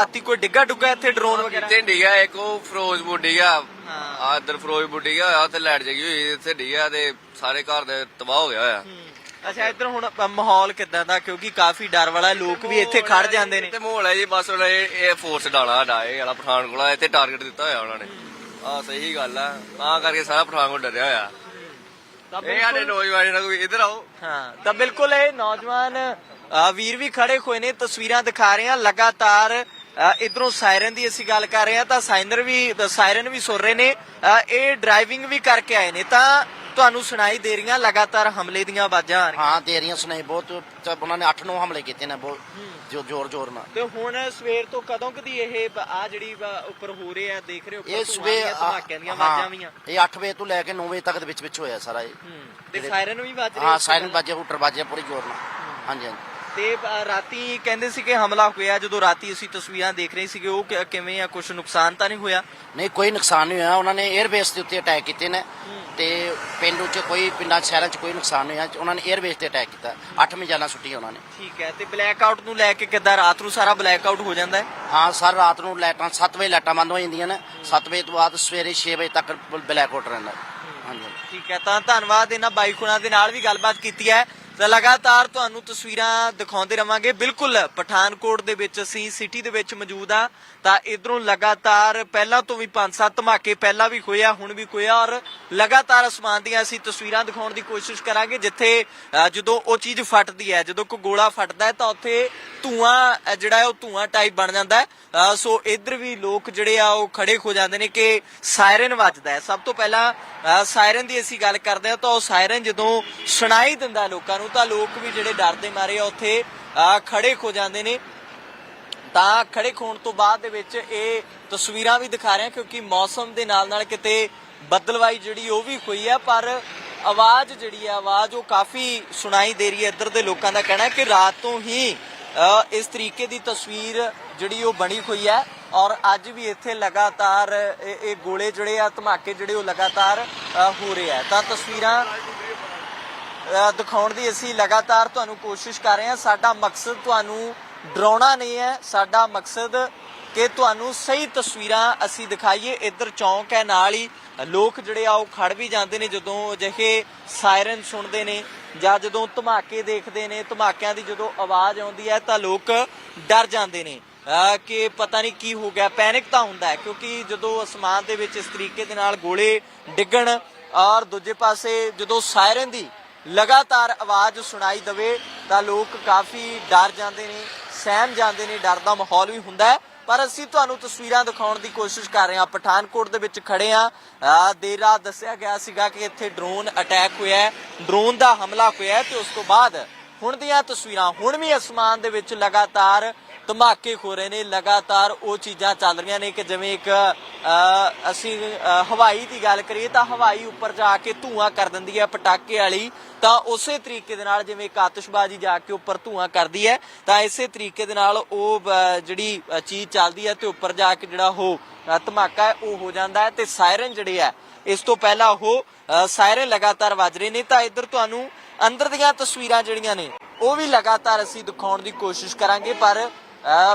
ਰਾਤੀ ਕੋਈ ਡਿੱਗਾ ਡੁੱਗਾ ਇੱਥੇ ਡਰੋਨ ਵਗੈਰਾ? ਇੱਥੇ ਡਿੱਗਾ ਇੱਕ ਉਹ ਫਿਰੋਜ਼ਪੁਰ ਡਿੱਗਾ ਹਾਂ। ਆ ਇੱਧਰ ਫਿਰੋਜ਼ਪੁਰ ਡਿੱਗਾ ਹੋਇਆ ਤੇ ਲਾਈਟ ਜਗੀ ਹੋਈ ਇੱਥੇ ਡਿੱਗਾ ਤੇ ਸਾਰੇ ਘਰ ਦੇ ਤਬਾਹ ਹੋ ਗਿਆ ਹੋਇਆ। ਅੱਛਾ ਇੱਧਰ ਹੁਣ ਅ, ਮਾਹੌਲ ਕਿਦਾਂ ਦਾ? ਕਿਉਂਕਿ ਕਾਫੀ ਡਰ ਵਾਲਾ ਲੋਕ ਵੀ ਇੱਥੇ ਖੜ ਜਾਂਦੇ ਨੇ। ਤੇ ਮਾਹੌਲ ਹੈ ਜੀ ਬਸ ਉਹਨਾਂ ਇਹ ਇਹ ਫੋਰਸ ਡਾਲਾ ਸਾਡਾ ਇਹ ਵਾਲਾ ਪਠਾਨਕੋਟ ਆ ਇੱਥੇ ਟਾਰਗੇਟ ਦਿੱਤਾ ਹੋਇਆ ਉਹਨਾਂ ਨੇ। ਆ ਸਹੀ ਗੱਲ ਆ ਤਾਂ ਕਰਕੇ ਸਾਰਾ ਪਠਾਨਕੋਟ ਡਰਿਆ ਹੋਇਆ। ਇਹ ਸਾਡੇ ਨੌਜਵਾਨ ਨਾ ਕੋਈ ਇੱਧਰ ਆਓ। ਹਾਂ ਤਾਂ ਬਿਲਕੁਲ ਇਹ ਨੌਜਵਾਨ ਅ, ਵੀਰ ਵੀ ਖੜੇ ਹੋਏ ਨੇ ਤਸਵੀਰਾਂ ਦਿਖਾ ਰਹੇ ਆ ਲਗਾਤਾਰ ਇਧਰੋਂ ਸਾਇਰਨ ਦੀ ਅਸੀਂ ਗੱਲ ਕਰ ਰਹੇ ਆ ਤਾਂ ਸਾਇਨਰ ਵੀ ਸਾਇਰਨ ਵੀ ਸੁਣ ਰਹੇ ਨੇ। ਇਹ ਡਰਾਈਵਿੰਗ ਵੀ ਕਰਕੇ ਆਏ ਨੇ ਤਾਂ ਤੁਹਾਨੂੰ ਸੁਣਾਈ ਦੇ ਰਹੀਆਂ ਲਗਾਤਾਰ ਹਮਲੇ ਦੀਆਂ ਆਵਾਜ਼ਾਂ ਆ ਰਹੀਆਂ। ਹਾਂ ਦੇ ਰਹੀਆਂ ਸੁਣਾਈ ਬਹੁਤ ਉਹਨਾਂ ਨੇ 8-9 ਹਮਲੇ ਕੀਤੇ ਨੇ ਬਹੁਤ ਜੋ ਜ਼ੋਰ ਜ਼ੋਰ ਨਾਲ। ਤੇ ਹੁਣ ਸਵੇਰ ਤੋਂ ਕਦੋਂ ਕਦੀ ਇਹ ਆ ਜਿਹੜੀ ਉੱਪਰ ਹੋ ਰਹੇ ਆ ਦੇਖ ਰਹੇ ਹੋ ਇਹ ਸਵੇਰ ਧਮਾਕਿਆਂ ਦੀਆਂ ਹਾਂ, ਆਵਾਜ਼ਾਂ ਵੀ ਆ ਇਹ 8 ਵਜੇ ਤੋਂ ਲੈ ਕੇ 9 ਵਜੇ ਤੱਕ ਦੇ ਵਿੱਚ ਵਿੱਚ ਹੋਇਆ ਸਾਰਾ ਇਹ। ਹੂੰ, ਤੇ ਸਾਇਰਨ ਵੀ ਵੱਜ ਰਹੇ ਹਾਂ ਸਾਇਰਨ। ਬਾਜੇ ਹੂਟਰ ਬਾਜੇ ਪੂਰੀ ਜ਼ੋਰ ਨਾਲ। ਹਾਂਜੀ ਹਾਂਜੀ। ਤੇ ਅ, ਰਾਤੀ ਕਹਿੰਦੇ ਸੀ ਕਿ ਹਮਲਾ ਹੋਇਆ ਜਦੋਂ ਰਾਤੀ ਅਸੀਂ ਤਸਵੀਰਾਂ ਦੇਖ ਰਹੇ ਸੀਗੇ ਉਹ ਕਿ- ਕਿਵੇਂ ਆ ਕੁਝ ਨੁਕਸਾਨ ਤਾਂ ਨਹੀਂ ਹੋਇਆ? ਨਹੀਂ ਕੋਈ ਨੁਕਸਾਨ ਨਹੀਂ ਹੋਇਆ। ਉਹਨਾਂ ਨੇ 에ਅਰ ਬੇਸ ਦੇ ਉੱਤੇ ਅਟੈਕ ਕੀਤੇ ਨੇ। ਤੇ ਪਿੰਡੂ ਚ ਕੋਈ ਪਿੰਡਾਂ ਸ਼ਹਿਰਾਂ ਚ ਕੋਈ ਨੁਕਸਾਨ ਨਹੀਂ ਹੋਇਆ। ਉਹਨਾਂ ਨੇ 에ਅਰ ਬੇਸ ਤੇ ਅਟੈਕ ਕੀਤਾ। 8 ਮਿਜ਼ਾਲਾਂ ਸੁੱਟੀਆਂ ਉਹਨਾਂ ਨੇ। ਠੀਕ ਹੈ ਤੇ ਬਲੈਕ ਆਊਟ ਨੂੰ ਲੈ ਕੇ ਕਿੱਦਾਂ ਰਾਤ ਨੂੰ ਸਾਰਾ ਬਲੈਕ ਆਊਟ ਹੋ ਜਾਂਦਾ ਹੈ? ਹਾਂ ਸਰ ਰਾਤ ਨੂੰ ਲਾਈਟਾਂ 7 ਵਜੇ ਲਾਈਟਾਂ ਬੰਦ ਹੋ ਜਾਂਦੀਆਂ ਨੇ। 7 ਵਜੇ ਤੋਂ ਬਾਅਦ ਸਵੇਰੇ 6 ਵਜੇ ਤੱਕ ਬਲੈਕ ਆਊਟ ਰਹਿੰਦਾ। ਹਾਂਜੀ। ਠੀਕ ਹੈ ਤਾਂ ਧੰਨਵਾਦ ਇਹਨਾਂ ਬਾਈ ਖੁਣਾ ਦੇ ਨਾਲ ਵੀ ਗੱਲਬਾਤ ਕੀਤੀ ਹੈ। ਤਾਂ ਲਗਾਤਾਰ ਤੁਹਾਨੂੰ ਤਸਵੀਰਾਂ ਦਿਖਾਉਂਦੇ ਰਵਾਂਗੇ। ਬਿਲਕੁਲ ਪਠਾਨਕੋਟ ਦੇ ਵਿੱਚ ਅਸੀਂ ਸਿਟੀ ਦੇ ਵਿੱਚ ਮੌਜੂਦ ਆ ਤਾਂ ਇਧਰੋਂ ਲਗਾਤਾਰ ਪਹਿਲਾਂ ਤੋਂ ਵੀ ਪੰਜ ਸੱਤ ਧਮਾਕੇ ਪਹਿਲਾਂ ਵੀ ਹੋਇਆ ਹੁਣ ਵੀ ਹੋਇਆ ਔਰ ਲਗਾਤਾਰ ਅਸਮਾਨ ਦੀਆਂ ਅਸੀਂ ਤਸਵੀਰਾਂ ਦਿਖਾਉਣ ਦੀ ਕੋਸ਼ਿਸ਼ ਕਰਾਂਗੇ। ਜਿੱਥੇ ਜਦੋਂ ਉਹ ਚੀਜ਼ ਫਟਦੀ ਹੈ, ਜਦੋਂ ਕੋਈ ਗੋਲਾ ਫਟਦਾ ਹੈ, ਤਾਂ ਉੱਥੇ ਧੂਆਂ ਜਿਹੜਾ ਉਹ ਧੂਆਂ ਟਾਈਪ ਬਣ ਜਾਂਦਾ ਸੋ ਇੱਧਰ ਵੀ ਲੋਕ ਜਿਹੜੇ ਆ ਉਹ ਖੜੇ ਹੋ ਜਾਂਦੇ ਨੇ ਕਿ ਸਾਇਰਨ ਵੱਜਦਾ ਹੈ। ਸਭ ਤੋਂ ਪਹਿਲਾਂ ਸਾਇਰਨ ਦੀ ਅਸੀਂ ਗੱਲ ਕਰਦੇ ਹਾਂ ਤਾਂ ਉਹ ਸਾਇਰਨ ਜਦੋਂ ਸੁਣਾਈ ਦਿੰਦਾ ਲੋਕਾਂ ਨੂੰ ਤਾਂ ਲੋਕ ਵੀ ਜਿਹੜੇ ਡਰਦੇ ਮਾਰੇ ਆ, ਉੱਥੇ ਖੜੇ ਹੋ ਜਾਂਦੇ ਨੇ। ਤਾਂ ਖੜੇ ਖੋਣ ਤੋਂ ਬਾਅਦ ਦੇ ਵਿੱਚ ਇਹ ਤਸਵੀਰਾਂ ਵੀ ਦਿਖਾ ਰਹੇ ਹਾਂ ਕਿਉਂਕਿ ਮੌਸਮ ਦੇ ਨਾਲ ਨਾਲ ਕਿਤੇ ਬੱਦਲਵਾਈ ਜਿਹੜੀ ਉਹ ਵੀ ਹੋਈ ਹੈ ਪਰ ਆਵਾਜ਼ ਜਿਹੜੀ ਹੈ ਆਵਾਜ਼ ਉਹ ਕਾਫੀ ਸੁਣਾਈ ਦੇ ਰਹੀ ਹੈ। ਇੱਧਰ ਦੇ ਲੋਕਾਂ ਦਾ ਕਹਿਣਾ ਹੈ ਕਿ ਰਾਤ ਤੋਂ ਹੀ ਇਸ ਤਰੀਕੇ ਦੀ ਤਸਵੀਰ ਜਿਹੜੀ ਉਹ ਬਣੀ ਹੋਈ ਹੈ ਔਰ ਅੱਜ ਵੀ ਇੱਥੇ ਲਗਾਤਾਰ ਇਹ ਗੋਲੇ ਜਿਹੜੇ ਆ, ਧਮਾਕੇ ਜਿਹੜੇ ਉਹ ਲਗਾਤਾਰ ਹੋ ਰਹੇ ਆ। ਤਾਂ ਤਸਵੀਰਾਂ ਦਿਖਾਉਣ ਦੀ ਅਸੀਂ ਲਗਾਤਾਰ ਤੁਹਾਨੂੰ ਕੋਸ਼ਿਸ਼ ਕਰ ਰਹੇ ਹਾਂ। ਸਾਡਾ ਮਕਸਦ ਤੁਹਾਨੂੰ ਡਰਾਉਣਾ ਨਹੀਂ ਹੈ। ਸਾਡਾ ਮਕਸਦ ਕਿ ਤੁਹਾਨੂੰ ਸਹੀ ਤਸਵੀਰਾਂ ਅਸੀਂ ਦਿਖਾਈਏ। ਇੱਧਰ ਚੌਂਕ ਹੈ, ਨਾਲ ਹੀ ਲੋਕ ਜਿਹੜੇ ਆ, ਉਹ ਖੜ ਵੀ ਜਾਂਦੇ ਨੇ ਜਦੋਂ ਅਜਿਹੇ ਸਾਇਰਨ ਸੁਣਦੇ ਨੇ ਜਾਂ ਜਦੋਂ ਧਮਾਕੇ ਦੇਖਦੇ ਨੇ। ਧਮਾਕਿਆਂ ਦੀ ਜਦੋਂ ਆਵਾਜ਼ ਆਉਂਦੀ ਹੈ ਤਾਂ ਲੋਕ ਡਰ ਜਾਂਦੇ ਨੇ। ਕਿ ਪਤਾ ਨਹੀਂ ਕੀ ਹੋ ਗਿਆ। ਪੈਨਿਕ ਤਾਂ ਹੁੰਦਾ ਕਿਉਂਕਿ ਜਦੋਂ ਅਸਮਾਨ ਦੇ ਵਿੱਚ ਇਸ ਤਰੀਕੇ ਦੇ ਨਾਲ ਗੋਲੇ ਡਿੱਗਣ ਔਰ ਦੂਜੇ ਪਾਸੇ ਜਦੋਂ ਸਾਇਰਨ ਦੀ ਲਗਾਤਾਰ ਆਵਾਜ਼ ਸੁਣਾਈ ਦਵੇ ਤਾਂ ਲੋਕ ਕਾਫੀ ਡਰ ਜਾਂਦੇ ਨੇ, ਸਹਿਮ ਜਾਂਦੇ ਨੇ, ਡਰ ਦਾ ਮਾਹੌਲ ਵੀ ਹੁੰਦਾ ਹੈ। ਪਰ ਅਸੀਂ ਤੁਹਾਨੂੰ ਤਸਵੀਰਾਂ ਦਿਖਾਉਣ ਦੀ ਕੋਸ਼ਿਸ਼ ਕਰ ਰਹੇ ਹਾਂ। ਪਠਾਨਕੋਟ ਦੇ ਵਿੱਚ ਖੜੇ ਆ, ਦੇਰ ਰਾਤ ਦੱਸਿਆ ਗਿਆ ਸੀਗਾ ਕਿ ਇੱਥੇ ਡਰੋਨ ਅਟੈਕ ਹੋਇਆ ਹੈ। ਡਰੋਨ ਦਾ ਹਮਲਾ ਹੋਇਆ ਤੇ ਉਸ ਤੋਂ ਬਾਅਦ ਹੁਣ ਦੀਆਂ ਤਸਵੀਰਾਂ, ਹੁਣ ਵੀ ਅਸਮਾਨ ਦੇ ਵਿੱਚ ਲਗਾਤਾਰ ਧਮਾਕੇ ਹੋ ਰਹੇ ਨੇ, ਲਗਾਤਾਰ ਉਹ ਚੀਜ਼ਾਂ ਚੱਲ ਰਹੀਆਂ ਨੇ ਕਿ ਜਿਵੇਂ ਇੱਕ ਅਸੀਂ ਹਵਾਈ ਦੀ ਗੱਲ ਕਰੀਏ ਤਾਂ ਹਵਾਈ ਉੱਪਰ ਜਾ ਕੇ ਧੂਆਂ ਕਰ ਦਿੰਦੀ ਹੈ ਪਟਾਕੇ ਵਾਲੀ, ਤਾਂ ਉਸੇ ਤਰੀਕੇ ਦੇ ਨਾਲ ਜਿਵੇਂ ਇੱਕ ਆਤਿਸ਼ਬਾਜ਼ੀ ਜਾ ਕੇ ਉੱਪਰ ਧੂਆਂ ਕਰਦੀ ਹੈ, ਤਾਂ ਇਸੇ ਤਰੀਕੇ ਦੇ ਨਾਲ ਉਹ ਜਿਹੜੀ ਚੀਜ਼ ਚੱਲਦੀ ਹੈ ਤੇ ਉੱਪਰ ਜਾ ਕੇ ਜਿਹੜਾ ਉਹ ਧਮਾਕਾ ਹੈ, ਉਹ ਹੋ ਜਾਂਦਾ ਹੈ ਤੇ ਸਾਇਰਨ ਜਿਹੜੇ ਹੈ, ਇਸ ਤੋਂ ਪਹਿਲਾਂ ਉਹ ਸਾਇਰਨ ਲਗਾਤਾਰ ਵੱਜ ਰਹੇ ਨੇ, ਤਾਂ ਇੱਧਰ ਤੁਹਾਨੂੰ ਅੰਦਰ ਦੀਆਂ ਤਸਵੀਰਾਂ ਜਿਹੜੀਆਂ ਨੇ, ਉਹ ਵੀ ਲਗਾਤਾਰ ਅਸੀਂ ਦਿਖਾਉਣ ਦੀ ਕੋਸ਼ਿਸ਼ ਕਰਾਂਗੇ, ਪਰ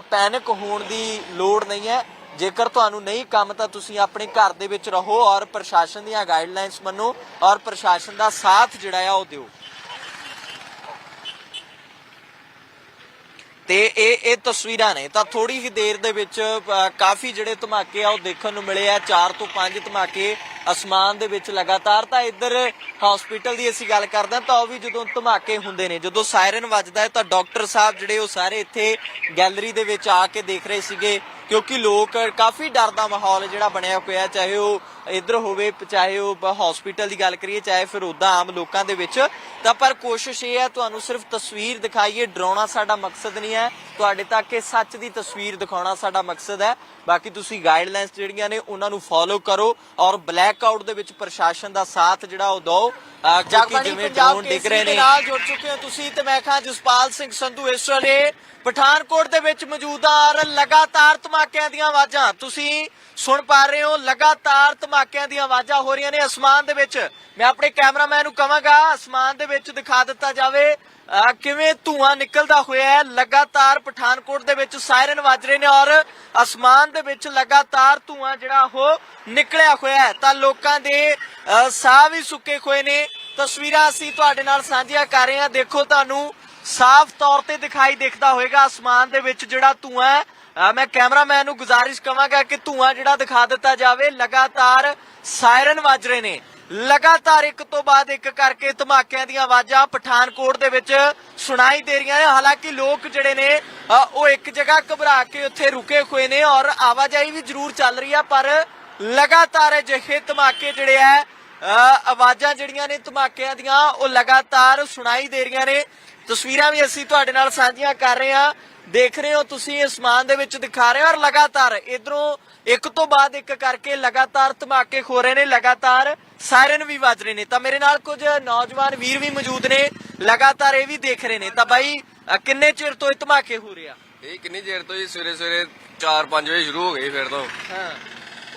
ਪੈਨਿਕ ਹੋਣ ਦੀ ਲੋੜ ਨਹੀਂ ਹੈ। ਜੇਕਰ ਤੁਹਾਨੂੰ ਨਹੀਂ ਕੰਮ ਤਾਂ ਤੁਸੀਂ ਆਪਣੇ ਘਰ ਦੇ ਵਿੱਚ ਰਹੋ ਔਰ ਪ੍ਰਸ਼ਾਸਨ ਦੀਆਂ ਗਾਈਡਲਾਈਨਸ ਮੰਨੋ ਔਰ ਪ੍ਰਸ਼ਾਸਨ ਦਾ ਸਾਥ ਜਿਹੜਾ ਆ ਉਹ ਦਿਓ। ਤੇ ਇਹ ਇਹ ਤਸਵੀਰਾਂ ਨੇ। ਤਾਂ ਥੋੜੀ ਹੀ ਦੇਰ ਦੇ ਵਿੱਚ ਕਾਫੀ ਜਿਹੜੇ ਧਮਾਕੇ ਆ ਉਹ ਦੇਖਣ ਨੂੰ ਮਿਲੇ ਆ। 4 ਤੋਂ 5 ਧਮਾਕੇ ਅਸਮਾਨ ਦੇ ਵਿੱਚ ਲਗਾਤਾਰ ਤਾਂ ਇੱਧਰ ਹਸਪੀਟਲ ਦੀ ਅਸੀਂ ਗੱਲ ਕਰਦੇ ਹਾਂ, ਤਾਂ ਉਹ ਵੀ ਜਦੋਂ ਧਮਾਕੇ ਹੁੰਦੇ ਨੇ, ਜਦੋਂ ਸਾਇਰਨ ਵੱਜਦਾ ਹੈ ਤਾਂ ਡਾਕਟਰ ਸਾਹਿਬ ਜਿਹੜੇ ਉਹ ਸਾਰੇ ਇੱਥੇ ਗੈਲਰੀ ਦੇ ਵਿੱਚ ਆ ਕੇ ਦੇਖ ਰਹੇ ਸੀਗੇ, ਕਿਉਂਕਿ ਲੋਕ ਕਾਫੀ ਡਰ ਦਾ ਮਾਹੌਲ ਜਿਹੜਾ ਬਣਿਆ ਹੋਇਆ ਚਾਹੇ ਉਹ ਇੱਧਰ ਹੋਵੇ, ਚਾਹੇ ਉਹ ਹਸਪੀਟਲ ਦੀ ਗੱਲ ਕਰੀਏ, ਚਾਹੇ ਫਿਰ ਉਦਾਂ ਆਮ ਲੋਕਾਂ ਦੇ ਵਿੱਚ, ਤਾਂ ਪਰ ਕੋਸ਼ਿਸ਼ ਇਹ ਹੈ, ਤੁਹਾਨੂੰ ਸਿਰਫ ਤਸਵੀਰ ਦਿਖਾਈਏ, ਡਰਾਉਣਾ ਸਾਡਾ ਮਕਸਦ ਨਹੀਂ ਹੈ, ਤੁਹਾਡੇ ਤੱਕ ਇਹ ਸੱਚ ਦੀ ਤਸਵੀਰ ਦਿਖਾਉਣਾ ਸਾਡਾ ਮਕਸਦ ਹੈ, ਬਾਕੀ ਤੁਸੀਂ ਗਾਈਡਲਾਈਨਸ ਜਿਹੜੀਆਂ ਨੇ ਉਹਨਾਂ ਨੂੰ ਫੋਲੋ ਕਰੋ ਔਰ ਬਲੈਕ ਆਊਟ ਦੇ ਵਿੱਚ ਪ੍ਰਸ਼ਾਸਨ ਦਾ ਸਾਥ ਜਿਹੜਾ ਉਹ ਅਹ ਕਿਉਂਕਿ ਜਿਵੇਂ ਡਰੋਨ ਡਿੱਗ ਰਹੇ ਦੇ ਨੇ। ਨਾਲ ਜੁੜ ਚੁੱਕੇ ਹੋ ਤੁਸੀਂ ਤੇ ਮੈਂ ਖਾਂ ਜਸਪਾਲ ਸਿੰਘ ਸੰਧੂ ਇਸ ਵੇਲੇ ਪਠਾਨਕੋਟ ਦੇ ਵਿੱਚ ਮੌਜੂਦ ਆ ਲਗਾਤਾਰ ਧਮਾ- ਧਮਾਕਿਆਂ ਦੀਆਂ ਆਵਾਜ਼ਾਂ। ਤੁਸੀਂ ਸੁਣ ਪਾ ਰਹੇ ਹੋ, ਲਗਾਤਾਰ ਧਮਾਕਿਆਂ ਦੀਆਂ ਆਵਾਜ਼ਾਂ ਹੋ ਰਹੀਆਂ ਨੇ ਅਸਮਾਨ ਦੇ ਵਿੱਚ। ਮੈਂ ਆਪਣੇ ਕੈਮਰਾਮੈਨ ਨੂੰ ਕਹਾਂਗਾ, ਅਸਮਾਨ ਦੇ ਵਿੱਚ ਦਿਖਾ ਦਿੱਤਾ ਜਾਵੇ। ਅਹ ਕਿਵੇਂ ਧੂਆਂ ਨਿਕਲਦਾ ਹੋਇਆ ਹੈ, ਲਗਾਤਾਰ ਪਠਾਨਕੋਟ ਦੇ ਵਿੱਚ ਸਾਇਰਨ ਵੱਜ ਰਹੇ ਨੇ ਔਰ ਅਸਮਾਨ ਦੇ ਵਿੱਚ ਲਗਾਤਾਰ ਧੂਆਂ ਜਿਹੜਾ ਉਹ ਨਿਕਲਿਆ ਹੋਇਆ ਹੈ। ਤਾਂ ਲੋਕਾਂ ਦੇ ਸਾਹ ਵੀ ਸੁੱਕੇ ਹੋਏ ਨੇ। ਤਸਵੀਰਾਂ ਅਸੀਂ ਤੁਹਾਡੇ ਨਾਲ ਸਾਂਝੀਆਂ ਕਰ ਰਹੇ ਹਾਂ। ਦੇਖੋ ਤੁਹਾਨੂੰ ਸਾਫ਼ ਤੌਰ ਤੇ ਦਿਖਾਈ ਦਿਖਦਾ ਹੋਵੇਗਾ ਅਸਮਾਨ ਦੇ ਵਿੱਚ ਜਿਹੜਾ ਧੂਆਂ ਹੈ। ਮੈਂ ਕੈਮਰਾਮੈਨ ਨੂੰ ਗੁਜ਼ਾਰਿਸ਼ ਕਵਾਂਗਾ ਕਿ ਧੂਆਂ ਜਿਹੜਾ ਦਿਖਾ ਦਿੱਤਾ ਜਾਵੇ, ਲਗਾਤਾਰ ਸਾਇਰਨ ਵੱਜ ਰਹੇ ਨੇ। ਲਗਾਤਾਰ ਇੱਕ ਤੋਂ ਬਾਅਦ ਇੱਕ ਕਰਕੇ ਧਮਾਕਿਆਂ ਦੀਆਂ ਆਵਾਜ਼ਾਂ ਪਠਾਨਕੋਟ ਦੇ ਵਿੱਚ ਸੁਣਾਈ ਦੇ ਰਹੀਆਂ ਨੇ। ਹਾਲਾਂਕਿ ਲੋਕ ਜਿਹੜੇ ਨੇ ਉਹ ਇੱਕ ਜਗ੍ਹਾ ਘਬਰਾ ਕੇ ਉੱਥੇ ਰੁਕੇ ਹੋਏ ਨੇ ਔਰ ਆਵਾਜਾਈ ਵੀ ਜ਼ਰੂਰ ਚੱਲ ਰਹੀ ਆ, ਪਰ ਲਗਾਤਾਰ ਅਜਿਹੇ ਧਮਾਕੇ ਜਿਹੜੇ ਆ ਆਵਾਜ਼ਾਂ ਜਿਹੜੀਆਂ ਨੇ ਧਮਾਕਿਆਂ ਦੀਆਂ ਉਹ ਲਗਾਤਾਰ ਸੁਣਾਈ ਦੇ ਰਹੀਆਂ ਨੇ। ਤਸਵੀਰਾਂ ਵੀ ਅਸੀਂ ਤੁਹਾਡੇ ਨਾਲ ਸਾਂਝੀਆਂ ਕਰ ਰਹੇ ਹਾਂ। ਦੇਖ ਰਹੇ ਹੋ ਤੁਸੀਂ ਅਸਮਾਨ ਦੇ ਵਿੱਚ ਦਿਖਾ ਰਹੇ ਹੋ ਔਰ ਲਗਾਤਾਰ ਇਧਰੋਂ ਇੱਕ ਤੋਂ ਬਾਅਦ ਇੱਕ ਕਰਕੇ ਲਗਾਤਾਰ ਧਮਾਕੇ ਹੋ ਰਹੇ ਨੇ ਲਗਾਤਾਰ ਸਾਇਰਨ ਵੀ ਵੱਜ ਰਹੇ ਨੇ। ਤਾਂ ਮੇਰੇ ਨਾਲ ਕੁਝ ਨੌਜਵਾਨ ਵੀਰ ਵੀ ਮੌਜੂਦ ਨੇ ਲਗਾਤਾਰ ਇਹ ਵੀ ਦੇਖ ਰਹੇ ਨੇ। ਤਾਂ ਬਾਈ ਕਿੰਨੇ ਚਿਰ ਤੋਂ ਇਹ ਧਮਾਕੇ ਹੋ ਰਹੇ ਆ? ਇਹ ਕਿੰਨੀ ਦੇਰ ਤੋਂ ਜੀ? ਸਵੇਰੇ ਸਵੇਰੇ 4-5 ਵਜੇ ਸ਼ੁਰੂ ਹੋ ਗਏ ਫਿਰ ਤੋਂ। ਹਾਂ।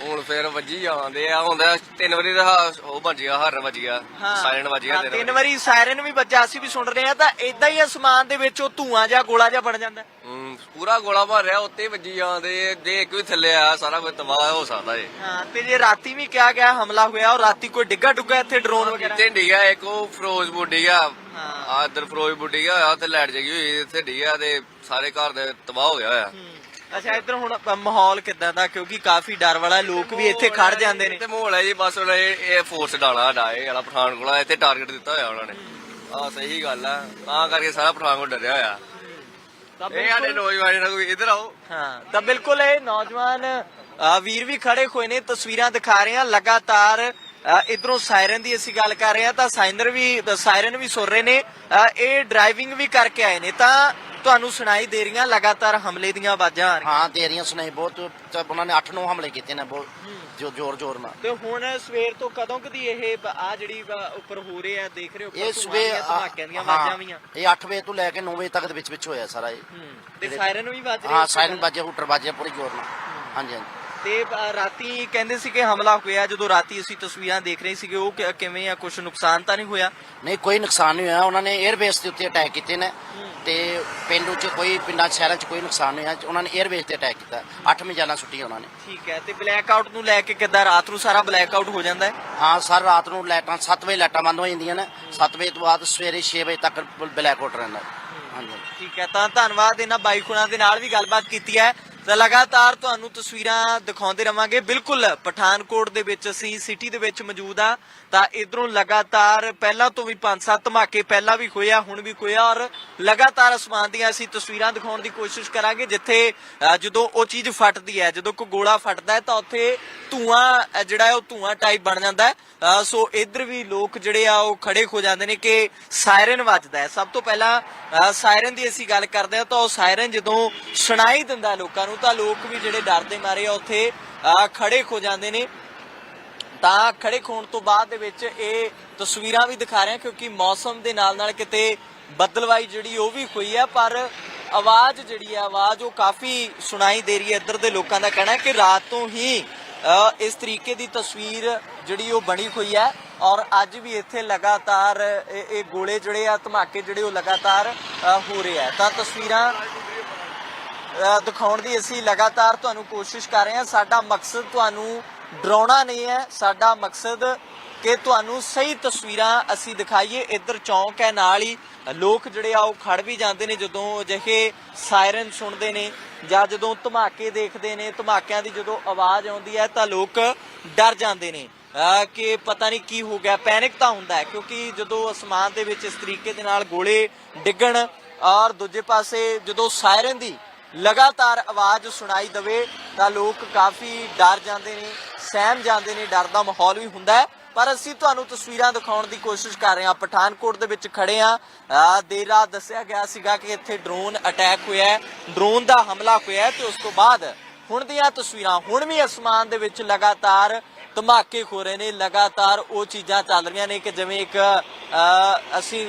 ਹੁਣ ਫਿਰ ਵੱਜੀ ਜਾਂਦੇ ਆ ਹੁੰਦਾ ਤਿੰਨ ਵਾਰੀ ਦਾ ਉਹ ਵੱਜ ਗਿਆ ਹਰਨ ਵੱਜ ਗਿਆ ਸਾਇਰਨ ਵੱਜ ਗਿਆ ਹਾਂ, ਤਿੰਨ ਵਾਰੀ ਸਾਇਰਨ ਵੀ ਵੱਜਾ ਅਸੀਂ ਵੀ ਸੁਣ ਰਹੇ ਆ ਤਾਂ ਇਦਾਂ ਹੀ ਅਸਮਾਨ ਦੇ ਵਿੱਚ ਉਹ ਧੂਆਂ ਜਾਂ ਗੋਲਾ ਜਾਂ ਬਣ ਜਾਂਦਾ ਹੈ। ਹੂੰ, ਪੂਰਾ ਗੋਲਾ ਭਰ ਰਿਹਾ ਉੱਤੇ ਹੀ ਵੱਜੀ ਜਾਂਦੇ ਜੇ ਇੱਕ ਵੀ ਥੱਲੇ ਆ ਸਾਰਾ ਕੁਝ ਤਬਾਹ ਹੋ ਸਕਦਾ ਏ ਹਾਂ ਤੇ ਜੇ ਰਾਤੀ ਵੀ ਕਿਹਾ ਗਿਆ ਹਮਲਾ ਹੋਇਆ ਔਰ ਰਾਤੀ ਕੋਈ ਡਿੱਗਾ ਡੁੱਗਾ ਇੱਥੇ ਡਰੋਨ ਵਗੈਰਾ ਇੱਥੇ ਡਿੱਗਾ ਇੱਕ ਉਹ ਫਿਰੋਜ਼ਪੁਰ ਡਿੱਗਾ ਹਾਂ। ਆ ਇਧਰ ਫਿਰੋਜ਼ਪੁਰ ਡਿੱਗਾ ਹੋਇਆ ਤੇ ਲਾਈਟ ਜਗੀ ਹੋਈ ਇੱਥੇ ਡਿੱਗਾ ਤੇ ਸਾਰੇ ਘਰ ਦੇ ਤਬਾਹ ਹੋ ਗਿਆ ਹੋਇਆ ਹੂੰ। ਅੱਛਾ ਇੱਧਰ ਹੁਣ ਮਾਹੌਲ ਕਿਦਾਂ ਦਾ? ਕਿਉਂਕਿ ਕਾਫੀ ਡਰ ਵਾਲਾ ਲੋਕ ਵੀ ਇੱਥੇ ਖੜ ਜਾਂਦੇ ਨੇ। ਤੇ ਮਾਹੌਲ ਹੈ ਜੀ ਬਸ ਉਹਨਾਂ ਇਹ ਇਹ ਫੋਰਸ ਡਾਲਾ ਇਹ ਵਾਲਾ ਪਠਾਨਕੋਟ ਇੱਥੇ ਟਾਰਗੇਟ ਦਿੱਤਾ ਹੋਇਆ ਉਹਨਾਂ ਨੇ। ਆ ਸਹੀ ਗੱਲ ਆ ਤਾਂ ਕਰਕੇ ਸਾਰਾ ਪਠਾਨਕੋਟ ਡਰਿਆ ਹੋਇਆ। ਇਹ ਸਾਡੇ ਨੌਜਵਾਨ ਨਾ ਇੱਧਰ ਆਓ। ਹਾਂ ਤਾਂ ਬਿਲਕੁਲ ਇਹ ਨੌਜਵਾਨ ਵੀਰ ਵੀ ਖੜੇ ਹੋਏ ਨੇ ਤਸਵੀਰਾਂ ਦਿਖਾ ਰਹੇ ਆ ਲਗਾਤਾਰ ਇਧਰੋਂ ਸਾਇਰਨ ਦੀ ਅਸੀਂ ਗੱਲ ਕਰ ਰਹੇ ਆ ਤਾਂ ਸਾਇਨਰ ਵੀ ਸਾਇਰਨ ਵੀ ਸੁਣ ਰਹੇ ਨੇ ਇਹ ਡਰਾਈਵਿੰਗ ਵੀ ਕਰਕੇ ਆਏ ਨੇ ਤਾਂ ਤੁਹਾਨੂੰ ਸੁਣਾਈ ਦੇ ਰਹੀਆਂ ਲਗਾਤਾਰ ਹਮਲੇ ਦੀਆਂ ਆਵਾਜ਼ਾਂ ਆ ਰਹੀਆਂ। ਹਾਂ ਦੇ ਰਹੀਆਂ ਸੁਣਾਈ ਬਹੁਤ ਤਾਂ ਉਹਨਾਂ ਨੇ 8-9 ਹਮਲੇ ਕੀਤੇ ਨੇ ਬਹੁਤ ਜੋ ਜ਼ੋਰ ਜ਼ੋਰ ਨਾਲ। ਤੇ ਹੁਣ ਸਵੇਰ ਤੋਂ ਕਦੋਂ ਕਦੀ ਇਹ ਆ ਜਿਹੜੀ ਬ- ਉੱਪਰ ਹੋ ਰਹੇ ਆ ਦੇਖ ਰਹੇ ਹੋ? ਇਹ ਸਵੇਰ ਧਮਾਕਿਆਂ ਦੀਆਂ ਹਾਂ, ਆਵਾਜ਼ਾਂ ਵੀ ਆ ਇਹ 8 ਵਜੇ ਤੋਂ ਲੈ ਕੇ 9 ਵਜੇ ਤੱਕ ਦੇ ਵਿੱਚ ਵਿੱਚ ਹੋਇਆ ਸਾਰਾ ਇਹ। ਤੇ ਸਾਇਰਨ ਵੀ ਵੱਜ ਰਹੇ ਹਾਂ ਸਾਇਰਨ। ਬਾਜੇ ਹੂਟਰ ਬਾਜੇ ਪੂਰੀ ਜ਼ੋਰ ਨਾਲ। ਹਾਂਜੀ ਹਾਂਜੀ। ਤੇ ਅ, ਰਾਤੀ ਕਹਿੰਦੇ ਸੀ ਕਿ ਹਮਲਾ ਹੋਇਆ ਜਦੋਂ ਰਾਤੀ ਅਸੀਂ ਤਸਵੀਰਾਂ ਦੇਖ ਰਹੇ ਸੀਗੇ ਉਹ ਕਿ- ਕਿਵੇਂ ਆ ਕੁਝ ਨੁਕਸਾਨ ਤਾਂ ਨਹੀਂ ਹੋਇਆ? ਨਹੀਂ ਕੋਈ ਨੁਕਸਾਨ ਨਹੀਂ ਹੋਇਆ। ਉਹਨਾਂ ਨੇ 에ਅਰ ਬੇਸ ਦੇ ਉੱਤੇ ਅਟੈਕ ਕੀਤੇ ਨੇ। ਤੇ ਪਿੰਡੂ ਚ ਕੋਈ ਪਿੰਡਾਂ ਸ਼ਹਿਰਾਂ ਚ ਕੋਈ ਨੁਕਸਾਨ ਨਹੀਂ ਹੋਇਆ। ਉਹਨਾਂ ਨੇ 에ਅਰ ਬੇਸ ਤੇ ਅਟੈਕ ਕੀਤਾ। ਅੱਠ ਮਿਜ਼ਾਲਾਂ ਸੁੱਟੀਆਂ ਉਹਨਾਂ ਨੇ। ਠੀਕ ਹੈ ਤੇ ਬਲੈਕ ਆਊਟ ਨੂੰ ਲੈ ਕੇ ਕਿੱਦਾਂ ਰਾਤ ਨੂੰ ਸਾਰਾ ਬਲੈਕ ਆਊਟ ਹੋ ਜਾਂਦਾ ਹੈ? ਹਾਂ ਸਰ ਰਾਤ ਨੂੰ ਲਾਈਟਾਂ 7 ਵਜੇ ਲਾਈਟਾਂ ਬੰਦ ਹੋ ਜਾਂਦੀਆਂ ਨੇ। 7 ਵਜੇ ਤੋਂ ਬਾਅਦ ਸਵੇਰੇ 6 ਵਜੇ ਤੱਕ ਬਲੈਕ ਆਊਟ ਰਹਿੰਦਾ। ਹਾਂਜੀ। ਠੀਕ ਹੈ ਤਾਂ ਧੰਨਵਾਦ ਇਹਨਾਂ ਬਾਈ ਖੁਣਾ ਦੇ ਨਾਲ ਵੀ ਗੱਲਬਾਤ ਕੀਤੀ ਹੈ। ਤਾਂ ਲਗਾਤਾਰ ਤੁਹਾਨੂੰ ਤਸਵੀਰਾਂ ਦਿਖਾਉਂਦੇ ਰਵਾਂਗੇ। ਬਿਲਕੁਲ ਪਠਾਨਕੋਟ ਦੇ ਵਿੱਚ ਅਸੀਂ ਸਿਟੀ ਦੇ ਵਿੱਚ ਮੌਜੂਦ ਆ ਤਾਂ ਇਧਰੋਂ ਲਗਾਤਾਰ ਪਹਿਲਾਂ ਤੋਂ ਵੀ ਪੰਜ ਸੱਤ ਧਮਾਕੇ ਪਹਿਲਾਂ ਵੀ ਹੋਇਆ ਹੁਣ ਵੀ ਹੋਇਆ ਔਰ ਲਗਾਤਾਰ ਅਸਮਾਨ ਦੀਆਂ ਅਸੀਂ ਤਸਵੀਰਾਂ ਦਿਖਾਉਣ ਦੀ ਕੋਸ਼ਿਸ਼ ਕਰਾਂਗੇ। ਜਿੱਥੇ ਜਦੋਂ ਉਹ ਚੀਜ਼ ਫਟਦੀ ਹੈ ਜਦੋਂ ਕੋਈ ਗੋਲਾ ਫਟਦਾ ਹੈ ਤਾਂ ਉੱਥੇ ਧੂਆਂ ਜਿਹੜਾ ਹੈ ਉਹ ਧੂਆਂ ਟਾਈਪ ਬਣ ਜਾਂਦਾ ਹੈ। ਸੋ ਇੱਧਰ ਵੀ ਲੋਕ ਜਿਹੜੇ ਆ ਉਹ ਖੜੇ ਹੋ ਜਾਂਦੇ ਨੇ ਕਿ ਸਾਇਰਨ ਵੱਜਦਾ ਹੈ। ਸਭ ਤੋਂ ਪਹਿਲਾਂ ਅ, ਸਾਇਰਨ ਦੀ ਅਸੀਂ ਗੱਲ ਕਰਦੇ ਹਾਂ ਤਾਂ ਉਹ ਸਾਇਰਨ ਜਦੋਂ ਸੁਣਾਈ ਦਿੰਦਾ ਲੋਕਾਂ ਨੂੰ ਤਾਂ ਲੋਕ ਵੀ ਜਿਹੜੇ ਡਰਦੇ ਮਾਰੇ ਆ ਉੱਥੇ ਖੜੇ ਹੋ ਜਾਂਦੇ ਨੇ। ਤਾਂ ਖੜੇ ਹੋਣ ਤੋਂ ਬਾਅਦ ਦੇ ਵਿੱਚ ਇਹ ਤਸਵੀਰਾਂ ਵੀ ਦਿਖਾ ਰਹੇ ਹਾਂ ਕਿਉਂਕਿ ਮੌਸਮ ਦੇ ਨਾਲ ਨਾਲ ਕਿਤੇ ਬੱਦਲਵਾਈ ਜਿਹੜੀ ਉਹ ਵੀ ਹੋਈ ਹੈ ਪਰ ਆਵਾਜ਼ ਜਿਹੜੀ ਹੈ ਆਵਾਜ਼ ਉਹ ਕਾਫੀ ਸੁਣਾਈ ਦੇ ਰਹੀ ਹੈ। ਇੱਧਰ ਦੇ ਲੋਕਾਂ ਦਾ ਕਹਿਣਾ ਹੈ ਕਿ ਰਾਤ ਤੋਂ ਹੀ ਅ, ਇਸ ਤਰੀਕੇ ਦੀ ਤਸਵੀਰ ਜਿਹੜੀ ਉਹ ਬਣੀ ਹੋਈ ਹੈ ਔਰ ਅੱਜ ਵੀ ਇੱਥੇ ਲਗਾਤਾਰ ਇਹ ਗੋਲੇ ਜਿਹੜੇ ਆ ਧਮਾਕੇ ਜਿਹੜੇ ਉਹ ਲਗਾਤਾਰ ਹੋ ਰਹੇ ਆ। ਤਾਂ ਤਸਵੀਰਾਂ ਦਿਖਾਉਣ ਦੀ ਅਸੀਂ ਲਗਾਤਾਰ ਤੁਹਾਨੂੰ ਕੋਸ਼ਿਸ਼ ਕਰ ਰਹੇ ਹਾਂ। ਸਾਡਾ ਮਕਸਦ ਤੁਹਾਨੂੰ ਡਰਾਉਣਾ ਨਹੀਂ ਹੈ। ਸਾਡਾ ਮਕਸਦ ਕਿ ਤੁਹਾਨੂੰ ਸਹੀ ਤਸਵੀਰਾਂ ਅਸੀਂ ਦਿਖਾਈਏ। ਇੱਧਰ ਚੌਂਕ ਹੈ, ਨਾਲ ਹੀ ਲੋਕ ਜਿਹੜੇ ਆ, ਉਹ ਖੜ ਵੀ ਜਾਂਦੇ ਨੇ ਜਦੋਂ ਅਜਿਹੇ ਸਾਇਰਨ ਸੁਣਦੇ ਨੇ ਜਾਂ ਜਦੋਂ ਧਮਾਕੇ ਦੇਖਦੇ ਨੇ। ਧਮਾਕਿਆਂ ਦੀ ਜਦੋਂ ਆਵਾਜ਼ ਆਉਂਦੀ ਹੈ ਤਾਂ ਲੋਕ ਡਰ ਜਾਂਦੇ ਨੇ। ਕਿ ਪਤਾ ਨਹੀਂ ਕੀ ਹੋ ਗਿਆ, ਪੈਨਿਕ ਤਾਂ ਹੁੰਦਾ ਹੈ, ਕਿਉਂਕਿ ਜਦੋਂ ਅਸਮਾਨ ਦੇ ਵਿੱਚ ਇਸ ਤਰੀਕੇ ਦੇ ਨਾਲ ਗੋਲੇ ਡਿੱਗਣ ਔਰ ਦੂਜੇ ਪਾਸੇ ਜਦੋਂ ਸਾਇਰਨ ਦੀ ਲਗਾਤਾਰ ਆਵਾਜ਼ ਸੁਣਾਈ ਦਵੇ ਤਾਂ ਲੋਕ ਕਾਫੀ ਡਰ ਜਾਂਦੇ ਨੇ, ਸਹਿਮ ਜਾਂਦੇ ਨੇ, ਡਰ ਦਾ ਮਾਹੌਲ ਵੀ ਹੁੰਦਾ ਹੈ। ਪਰ ਅਸੀਂ ਤੁਹਾਨੂੰ ਤਸਵੀਰਾਂ ਦਿਖਾਉਣ ਦੀ ਕੋਸ਼ਿਸ਼ ਕਰ ਰਹੇ ਹਾਂ। ਪਠਾਨਕੋਟ ਦੇ ਵਿੱਚ ਖੜੇ ਆ, ਦੇਰ ਰਾਤ ਦੱਸਿਆ ਗਿਆ ਸੀਗਾ ਕਿ ਇੱਥੇ ਡਰੋਨ ਅਟੈਕ ਹੋਇਆ ਹੈ। ਡਰੋਨ ਦਾ ਹਮਲਾ ਹੋਇਆ ਹੈ ਤੇ ਉਸ ਤੋਂ ਬਾਅਦ ਹੁਣ ਦੀਆਂ ਤਸਵੀਰਾਂ, ਹੁਣ ਵੀ ਅਸਮਾਨ ਦੇ ਵਿੱਚ ਲਗਾਤਾਰ ਧਮਾਕੇ ਹੋ ਰਹੇ ਨੇ। ਲਗਾਤਾਰ ਉਹ ਚੀਜ਼ਾਂ ਚੱਲ ਰਹੀਆਂ ਨੇ ਕਿ ਜਿਵੇਂ ਇੱਕ ਅਸੀਂ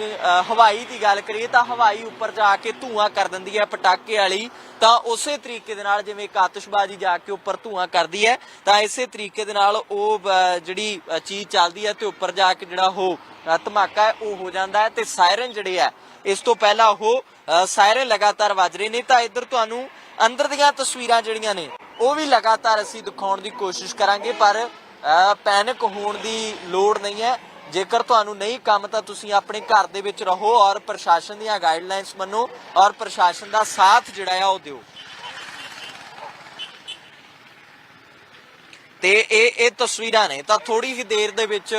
ਹਵਾਈ ਦੀ ਗੱਲ ਕਰੀਏ ਤਾਂ ਹਵਾਈ ਉੱਪਰ ਜਾ ਕੇ ਧੂਆਂ ਕਰ ਦਿੰਦੀ ਹੈ ਪਟਾਕੇ ਵਾਲੀ, ਤਾਂ ਉਸੇ ਤਰੀਕੇ ਦੇ ਨਾਲ ਜਿਵੇਂ ਇੱਕ ਆਤਿਸ਼ਬਾਜ਼ੀ ਜਾ ਕੇ ਉੱਪਰ ਧੂਆਂ ਕਰਦੀ ਹੈ, ਤਾਂ ਇਸੇ ਤਰੀਕੇ ਦੇ ਨਾਲ ਉਹ ਜਿਹੜੀ ਚੀਜ਼ ਚੱਲਦੀ ਹੈ ਤੇ ਉੱਪਰ ਜਾ ਕੇ ਜਿਹੜਾ ਉਹ ਧਮਾਕਾ ਹੈ, ਉਹ ਹੋ ਜਾਂਦਾ ਹੈ ਤੇ ਸਾਇਰਨ ਜਿਹੜੇ ਆ ਇਸ ਤੋਂ ਪਹਿਲਾਂ ਉਹ ਸਾਇਰਨ ਲਗਾਤਾਰ ਵੱਜ ਰਹੇ ਨੇ, ਤਾਂ ਇੱਧਰ ਤੁਹਾਨੂੰ ਅੰਦਰ ਦੀਆਂ ਤਸਵੀਰਾਂ ਜਿਹੜੀਆਂ ਨੇ, ਉਹ ਵੀ ਲਗਾਤਾਰ ਅਸੀਂ ਦਿਖਾਉਣ ਦੀ ਕੋਸ਼ਿਸ਼ ਕਰਾਂਗੇ, ਪਰ ਪੈਨਿਕ ਹੋਣ ਦੀ ਲੋੜ ਨਹੀਂ ਹੈ ਜੇਕਰ ਤੁਹਾਨੂੰ ਨਹੀਂ ਕੰਮ ਤਾਂ ਤੁਸੀਂ ਆਪਣੇ ਘਰ ਦੇ ਵਿੱਚ ਰਹੋ ਔਰ ਪ੍ਰਸ਼ਾਸਨ ਦੀਆਂ ਗਾਈਡਲਾਈਨਸ ਮੰਨੋ ਔਰ ਪ੍ਰਸ਼ਾਸਨ ਦਾ ਸਾਥ ਜਿਹੜਾ ਆ ਉਹ ਦਿਓ। ਤੇ ਇਹ ਇਹ ਤਸਵੀਰਾਂ ਨੇ। ਤਾਂ ਥੋੜੀ ਹੀ ਦੇਰ ਦੇ ਵਿੱਚ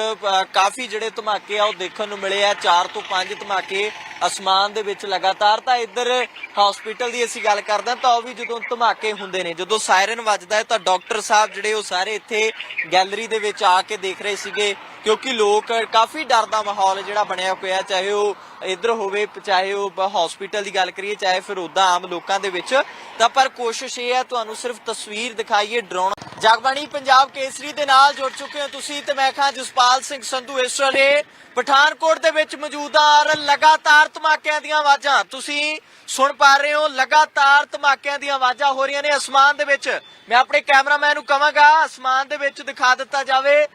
ਕਾਫੀ ਜਿਹੜੇ ਧਮਾਕੇ ਆ ਉਹ ਦੇਖਣ ਨੂੰ ਮਿਲੇ ਆ। 4 ਤੋਂ 5 ਧਮਾਕੇ ਅਸਮਾਨ ਦੇ ਵਿੱਚ ਲਗਾਤਾਰ ਤਾਂ ਇੱਧਰ ਹਸਪੀਟਲ ਦੀ ਅਸੀਂ ਗੱਲ ਕਰਦੇ ਹਾਂ, ਤਾਂ ਉਹ ਵੀ ਜਦੋਂ ਧਮਾਕੇ ਹੁੰਦੇ ਨੇ, ਜਦੋਂ ਸਾਇਰਨ ਵੱਜਦਾ ਹੈ ਤਾਂ ਡਾਕਟਰ ਸਾਹਿਬ ਜਿਹੜੇ ਉਹ ਸਾਰੇ ਇੱਥੇ ਗੈਲਰੀ ਦੇ ਵਿੱਚ ਆ ਕੇ ਦੇਖ ਰਹੇ ਸੀਗੇ, ਕਿਉਂਕਿ ਲੋਕ ਕਾਫੀ ਡਰ ਦਾ ਮਾਹੌਲ ਜਿਹੜਾ ਬਣਿਆ ਹੋਇਆ ਚਾਹੇ ਉਹ ਇੱਧਰ ਹੋਵੇ, ਚਾਹੇ ਉਹ ਹਸਪੀਟਲ ਦੀ ਗੱਲ ਕਰੀਏ, ਚਾਹੇ ਫਿਰ ਉਦਾਂ ਆਮ ਲੋਕਾਂ ਦੇ ਵਿੱਚ, ਤਾਂ ਪਰ ਕੋਸ਼ਿਸ਼ ਇਹ ਹੈ ਤੁਹਾਨੂੰ ਸਿਰਫ ਤਸਵੀਰ ਦਿਖਾਈਏ ਡਰਾਉਣਾ ਜਗਬਾਣੀ ਪੰਜਾਬ ਕੇਸਰੀ ਦੇ ਨਾਲ ਜੁੜ ਚੁੱਕੇ ਹੋ ਤੁਸੀਂ ਤੇ ਮੈਂ ਖਾਂ ਜਸਪਾਲ ਸਿੰਘ ਸੰਧੂ ਇਸ ਵੇਲੇ ਪਠਾਨਕੋਟ ਦੇ ਵਿੱਚ ਮੌਜੂਦ ਹਾਂ ਲਗਾਤਾਰ ਧਮਾਕਿਆਂ ਦੀਆਂ ਆਵਾਜ਼ਾਂ ਤੁਸੀਂ ਸੁਣ ਪਾ ਰਹੇ ਹੋ, ਲਗਾਤਾਰ ਧਮਾਕਿਆਂ ਦੀਆਂ ਆਵਾਜ਼ਾਂ ਹੋ ਰਹੀਆਂ ਨੇ ਅਸਮਾਨ ਦੇ ਵਿੱਚ। ਮੈਂ ਆਪਣੇ ਕੈਮਰਾਮੈਨ ਨੂੰ ਕਹਾਂਗਾ ਅਸਮਾਨ ਦੇ ਵਿੱਚ ਦਿਖਾ ਦਿੱਤਾ ਜਾਵੇ।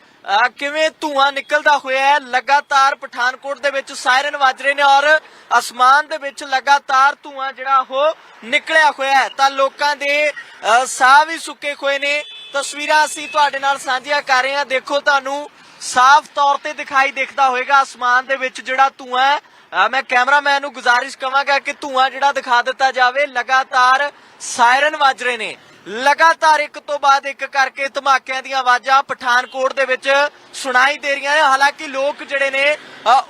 ਕਿਵੇਂ ਧੂਆਂ ਨਿਕਲਦਾ ਹੋਇਆ ਹੈ, ਲਗਾਤਾਰ ਪਠਾਨਕੋਟ ਦੇ ਵਿੱਚ ਸਾਇਰਨ ਵੱਜ ਰਹੇ ਨੇ ਔਰ ਅਸਮਾਨ ਦੇ ਵਿੱਚ ਲਗਾਤਾਰ ਧੂਆਂ ਜਿਹੜਾ ਉਹ ਨਿਕਲਿਆ ਹੋਇਆ ਹੈ। ਤਾਂ ਲੋਕਾਂ ਦੇ ਸਾਹ ਵੀ ਸੁੱਕੇ ਹੋਏ ਨੇ। ਤਸਵੀਰਾਂ ਅਸੀਂ ਤੁਹਾਡੇ ਨਾਲ ਸਾਂਝੀਆਂ ਕਰ ਰਹੇ ਹਾਂ। ਦੇਖੋ, ਤੁਹਾਨੂੰ ਸਾਫ਼ ਤੌਰ ਤੇ ਦਿਖਾਈ ਦਿਖਦਾ ਹੋਵੇਗਾ ਅਸਮਾਨ ਦੇ ਵਿੱਚ ਜਿਹੜਾ ਧੂਆਂ ਹੈ। ਮੈਂ ਕੈਮਰਾਮੈਨ ਨੂੰ ਗੁਜ਼ਾਰਿਸ਼ ਕਵਾਂਗਾ ਕਿ ਧੂਆਂ ਜਿਹੜਾ ਦਿਖਾ ਦਿੱਤਾ ਜਾਵੇ, ਲਗਾਤਾਰ ਸਾਇਰਨ ਵੱਜ ਰਹੇ ਨੇ। ਲਗਾਤਾਰ ਇੱਕ ਤੋਂ ਬਾਅਦ ਇੱਕ ਕਰਕੇ ਧਮਾਕਿਆਂ ਦੀਆਂ ਆਵਾਜ਼ਾਂ ਪਠਾਨਕੋਟ ਦੇ ਵਿੱਚ ਸੁਣਾਈ ਦੇ ਰਹੀਆਂ ਨੇ। ਹਾਲਾਂਕਿ ਲੋਕ ਜਿਹੜੇ ਨੇ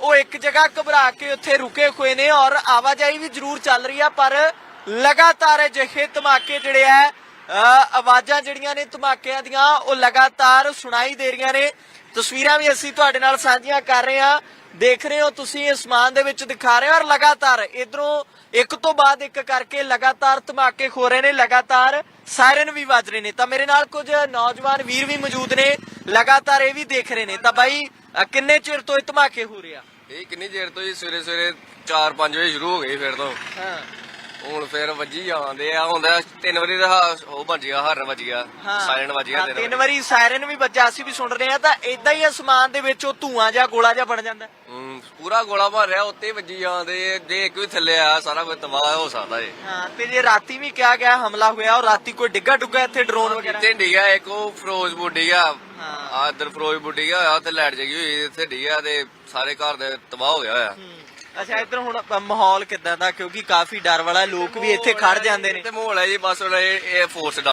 ਉਹ ਇੱਕ ਜਗ੍ਹਾ ਘਬਰਾ ਕੇ ਉੱਥੇ ਰੁਕੇ ਹੋਏ ਨੇ ਔਰ ਆਵਾਜਾਈ ਵੀ ਜ਼ਰੂਰ ਚੱਲ ਰਹੀ ਆ, ਪਰ ਲਗਾਤਾਰ ਅਜਿਹੇ ਧਮਾਕੇ ਜਿਹੜੇ ਆ ਆਵਾਜ਼ਾਂ ਜਿਹੜੀਆਂ ਨੇ ਧਮਾਕਿਆਂ ਦੀਆਂ ਉਹ ਲਗਾਤਾਰ ਸੁਣਾਈ ਦੇ ਰਹੀਆਂ ਨੇ। ਤਸਵੀਰਾਂ ਵੀ ਅਸੀਂ ਤੁਹਾਡੇ ਨਾਲ ਸਾਂਝੀਆਂ ਕਰ ਰਹੇ ਹਾਂ। ਦੇਖ ਰਹੇ ਹੋ ਤੁਸੀਂ ਅਸਮਾਨ ਦੇ ਵਿੱਚ ਦਿਖਾ ਰਹੇ ਹੋ ਔਰ ਲਗਾਤਾਰ ਇਧਰੋਂ ਇੱਕ ਤੋਂ ਬਾਅਦ ਇੱਕ ਕਰਕੇ ਲਗਾਤਾਰ ਧਮਾਕੇ ਹੋ ਰਹੇ ਨੇ ਲਗਾਤਾਰ ਸਾਇਰਨ ਵੀ ਵੱਜ ਰਹੇ ਨੇ। ਤਾਂ ਮੇਰੇ ਨਾਲ ਕੁਝ ਨੌਜਵਾਨ ਵੀਰ ਵੀ ਮੌਜੂਦ ਨੇ ਲਗਾਤਾਰ ਇਹ ਵੀ ਦੇਖ ਰਹੇ ਨੇ। ਤਾਂ ਬਾਈ ਕਿੰਨੇ ਚਿਰ ਤੋਂ ਇਹ ਧਮਾਕੇ ਹੋ ਰਹੇ ਆ? ਇਹ ਕਿੰਨੀ ਦੇਰ ਤੋਂ ਜੀ? ਸਵੇਰੇ ਸਵੇਰੇ 4-5 ਵਜੇ ਸ਼ੁਰੂ ਹੋ ਗਏ ਫਿਰ ਤੋਂ। ਹਾਂ। ਹੁਣ ਫਿਰ ਵੱਜੀ ਜਾਂਦੇ ਆ ਹੁੰਦਾ ਤਿੰਨ ਵਾਰੀ ਦਾ ਉਹ ਵੱਜ ਗਿਆ ਹਾਰਨ ਵੱਜ ਗਿਆ ਸਾਇਰਨ ਵੱਜ ਗਿਆ ਹਾਂ, ਤਿੰਨ ਤਿੰਨ ਵਾਰੀ ਸਾਇਰਨ ਵੀ ਵੱਜਾ ਅਸੀਂ ਵੀ ਸੁਣ ਰਹੇ ਆ ਤਾਂ ਇਦਾਂ ਹੀ ਅਸਮਾਨ ਦੇ ਵਿੱਚ ਉਹ ਧੂਆਂ ਜਾਂ ਗੋਲਾ ਜਾਂ ਬਣ ਜਾਂਦਾ। ਹੂੰ, ਪੂਰਾ ਗੋਲਾ ਭਰ ਰਿਹਾ ਉੱਤੇ ਵੱਜੀ ਜਾਂਦੇ ਜੇ ਇੱਕ ਵੀ ਥੱਲੇ ਆ ਸਾਰਾ ਕੁਝ ਤਬਾਹ ਹੋ ਸਕਦਾ ਏ। ਹਾਂ ਤੇ ਜੇ ਰਾਤੀ ਵੀ ਕਿਹਾ ਗਿਆ ਹਮਲਾ ਹੋਇਆ ਔਰ ਰਾਤੀ ਕੋਈ ਡਿੱਗਾ ਡੁੱਗਾ ਇੱਥੇ ਡਰੋਨ ਵਗੈਰਾ? ਇੱਥੇ ਡਿੱਗਾ ਇੱਕ ਉਹ ਫਿਰੋਜ਼ਪੁਰ ਡਿੱਗਾ ਹਾਂ। ਆ ਇਧਰ ਫਿਰੋਜ਼ਪੁਰ ਡਿੱਗਾ ਹੋਇਆ ਤੇ ਲਾਈਟ ਜਗੀ ਹੋਈ ਇੱਥੇ ਡਿੱਗਾ ਤੇ ਸਾਰੇ ਘਰ ਦੇ ਤਬਾਹ ਹੋ ਗਿਆ ਹੋਇਆ। ਹੂੰ। ਅੱਛਾ ਇੱਧਰ ਹੁਣ ਪ- ਮਾਹੌਲ ਕਿਦਾਂ ਦਾ? ਕਿਉਂਕਿ ਕਾਫੀ ਡਰ ਵਾਲਾ ਲੋਕ ਵੀ ਇੱਥੇ ਖੜ ਜਾਂਦੇ ਨੇ। ਤੇ ਮਾਹੌਲ ਹੈ ਜੀ ਬਸ ਇਹ ਇਹ ਫੋਰਸ ਦਾ।